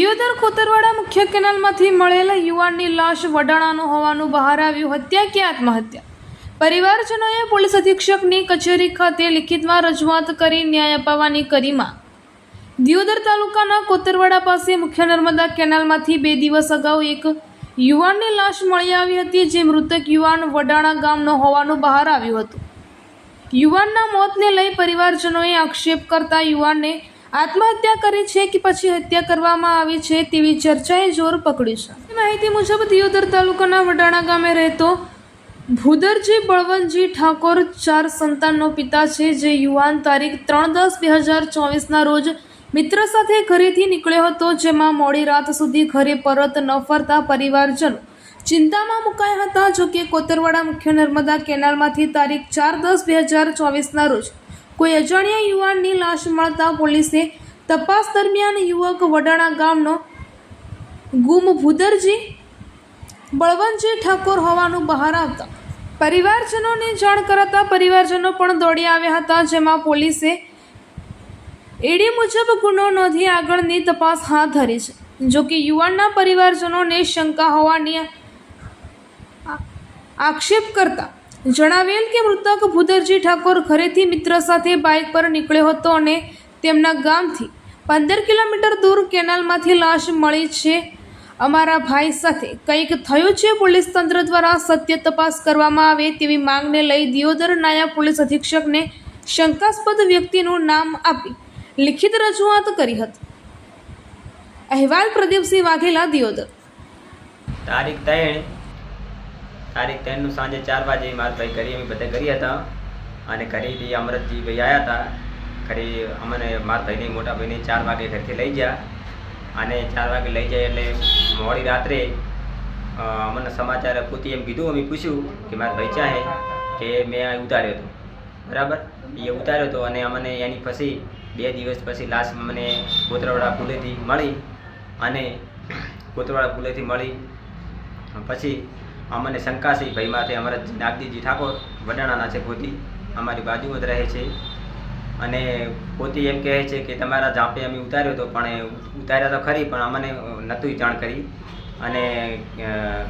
દિયોદર ખોતરવાડા મુખ્ય કેનાલમાંથી મળેલા યુવાનની લાશ વડાણાનું હોવાનું બહાર આવ્યું. હત્યા કે આત્મહત્યા? પરિવારજનોએ પોલીસ અધિક્ષકની કચેરી ખાતે લિખિતમાં રજૂઆત કરી ન્યાય અપાવવાની કરી માંગ. દિયોદર તાલુકાના કોતરવાડા પાસે મુખ્ય નર્મદા કેનાલમાંથી બે દિવસ અગાઉ એક યુવાનની લાશ મળી આવી હતી જે મૃતક યુવાન વડાણા ગામનો હોવાનું બહાર આવ્યું હતું. યુવાનના મોતને લઈ પરિવારજનોએ આક્ષેપ કરતા યુવાનને આત્મહત્યા કરી છે કે પછી હત્યા કરવામાં આવી છે તેવી ચર્ચાએ જોર પકડ્યું છે. માહિતી મુજબ દિયોદર તાલુકાના વડાણા ગામે રહેતો ભૂદરજી બળવંતજી ઠાકોર ચાર સંતાનનો પિતા છે, જે યુવાન તારીખ ત્રણ દસ બે હજાર ચોવીસના રોજ મિત્ર સાથે ઘરેથી નીકળ્યો હતો, જેમાં મોડી રાત સુધી ઘરે પરત ન ફરતા પરિવારજનો ચિંતામાં મુકાયા હતા જો કે કોતરવાડા મુખ્ય નર્મદા કેનાલમાંથી તારીખ ચાર દસ બે હજાર ચોવીસના રોજ કોઈ અજાણ્યા યુવાનની લાશ મળતા પોલીસે તપાસ દરમિયાન યુવક વડાણા ગામનો ગુમ ભૂદરજી બળવંતજી ઠાકોર હોવાનું બહાર આવતા પરિવારજનોને જાણ કરાતા પરિવારજનો પણ દોડી આવ્યા હતા, જેમાં પોલીસે એડી મુજબ ગુનો નોંધી આગળની તપાસ હાથ ધરી છે. જોકે યુવાનના પરિવારજનોને શંકા હોવાની આક્ષેપ કરતા જણાવેલ કે મૃતક ભૂદરજી ઠાકોર ઘરેથી મિત્ર સાથે બાઇક પર નીકળ્યો હતો અને તેમના ગામથી પંદર કિલોમીટર દૂર કેનાલમાંથી લાશ મળી છે. અમારા ભાઈ સાથે કંઈક થયું છે પોલીસ તંત્ર દ્વારા સત્ય તપાસ કરવામાં આવે તેવી માંગને લઈ દિયોદર નાયબ પોલીસ અધિક્ષકને શંકાસ્પદ વ્યક્તિનું નામ આપી લિખિત રજૂઆત કરી હતી. અહેવાલ પ્રદીપસિંહ વાઘેલા, દિયોદર. તારીખ ત્રણ તારીખ ત્રણનું સાંજે ચાર વાગે મારા ભાઈ ઘરે અમે બધા ઘરે હતા. અને ઘરેથી અમરતજી ભાઈ આવ્યા હતા. ઘરે અમને મારા ભાઈને મોટા ભાઈને ચાર વાગે ઘરથી લઈ ગયા. અને ચાર વાગે લઈ જાય એટલે મોડી રાત્રે અમને સમાચાર પૂછી એમ કીધું, અમે પૂછ્યું કે મારા ભાઈ ચાહે કે મેં ઉતાર્યો હતો. બરાબર? એ ઉતાર્યો હતો અને અમને એની પછી બે દિવસ પછી લાશ મને કોતરાવાળા પુલેથી મળી. અને કોતરાવાળા પુલેથી મળી. પછી અમને શંકા ભાઈ માથે અમારા નાગદીજી ઠાકોર વડાણાના છે પોતી. અમારી બાજુમાં જ રહે છે. અને પોતી એમ કહે છે કે તમારા જાપે અમે ઉતાર્યો હતો પણ ઉતાર્યા તો ખરી, પણ અમને નહોતું જાણ કરી. અને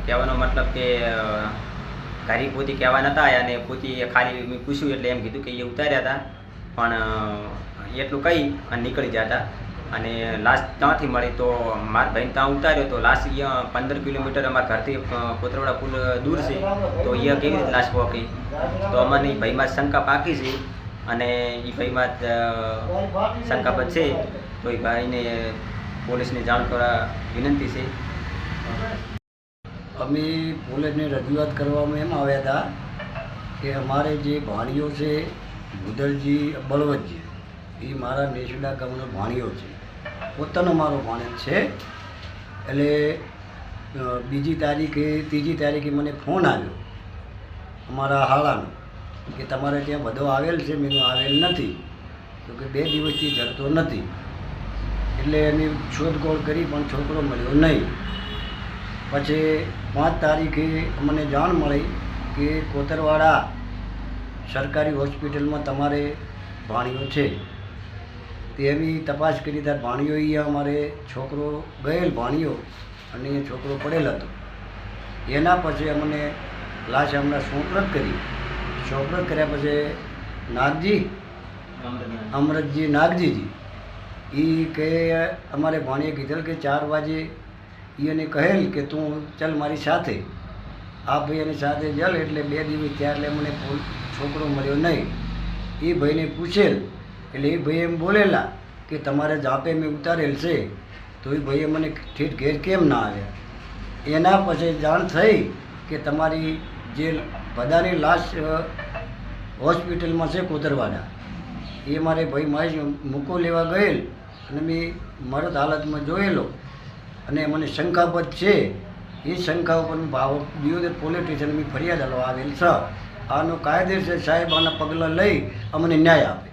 કહેવાનો મતલબ કે ઘરે પોતી કહેવા નતા આવ્યા અને પોતી ખાલી મેં પૂછ્યું એટલે એમ કીધું કે એ ઉતાર્યા હતા. પણ એટલું કહી અને નીકળી જતા. અને લાસ્ટ ત્યાંથી મળી તો મારા ભાઈને ત્યાં ઉતાર્યો તો લાસ્ટ અહીંયા પંદર કિલોમીટર અમારા ઘરથી કોતરવાડા પુલ દૂર છે. તો અહીંયા કેવી રીતે લાશ પહોંચી તો અમારી ભાઈમાં શંકા પાકી છે અને એ ભાઈમાં શંકા અ, છે. તો એ ભાઈને પોલીસને જાણ કરવા વિનંતી છે. અમે પોલીસને રજૂઆત કરવામાં એમ આવ્યા હતા કે અમારે જે ભાણીઓ છે ભૂદરજી બળવતજી એ મારા નેસડા ગામનો ભાણિયો છે. પોતાનો મારો ભાણેજ છે. એટલે બીજી તારીખે, ત્રીજી તારીખે મને ફોન આવ્યો. અમારા હાળાનો, કે તમારે ત્યાં બધો આવેલ છે, મેં આવેલ નથી. તો કે બે દિવસથી જતો નથી. એટલે એની શોધખોળ કરી, પણ છોકરો મળ્યો નહીં. પછી પાંચ તારીખે અમને જાણ મળી કે કોતરવાડા સરકારી હોસ્પિટલમાં તમારે ભાણ્યો છે. તેની તપાસ કરી ત્યારે ભાણીઓ એ અમારે છોકરો ગયેલ ભાણીઓ અને એ છોકરો પડેલ હતો. એના પછી અમને લાશ હમણાં સોંપરત કરી. સોંપરત કર્યા પછી નાગજી અમરતજી નાગજીજી એ કહે અમારે ભાણીએ કીધેલ કે ચાર વાગે એને કહેલ કે તું ચાલ મારી સાથે. આ ભાઈ એની સાથે જલ એટલે બે દિવસ ત્યારે મને છોકરો મળ્યો નહીં. એ ભાઈને પૂછેલ એટલે એ ભાઈ એમ બોલેલા કે તમારે જાપે મેં ઉતારેલ છે, તો એ ભાઈએ મને ઠેઠ ઘેર કેમ ના આવ્યા? એના પછી જાણ થઈ કે તમારી જે બધાની લાશ હોસ્પિટલમાં છે કોતરવાડા. એ મારે ભાઈ મારી મૂકો લેવા ગયેલ અને મેં મરદ હાલતમાં જોયેલો અને મને શંકાપદ છે. એ શંકા ઉપર ભાવ દિયોદર પોલીસ સ્ટેશન મેં ફરિયાદ આવેલ છે. આનો કાયદેસર સાહેબ આના પગલાં લઈ અમને ન્યાય આપે.